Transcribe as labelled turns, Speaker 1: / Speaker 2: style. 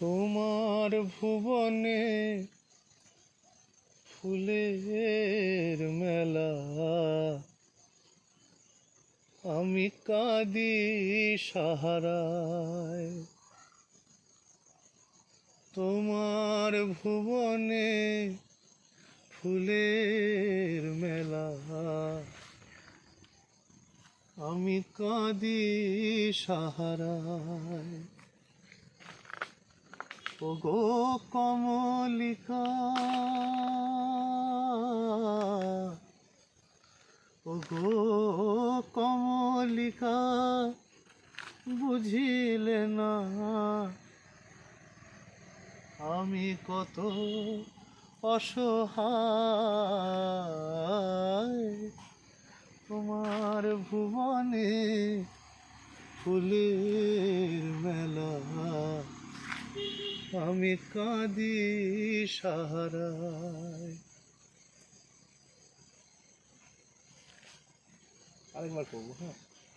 Speaker 1: তোমার ভুবনে ফুলের মেলা। আমি কাঁদি সাহারায়। তোমার ভুবনে ফুলের মেলা। আমি কাঁদি সাহারায়। ওগো কমলিকা ওগো কমলিকা বুঝিলে না আমি কত অসহায়। তোমার ভুবনে ফুলের মেলা আমি কাঁদি সাহারায়। আরেকবার করব হ্যাঁ।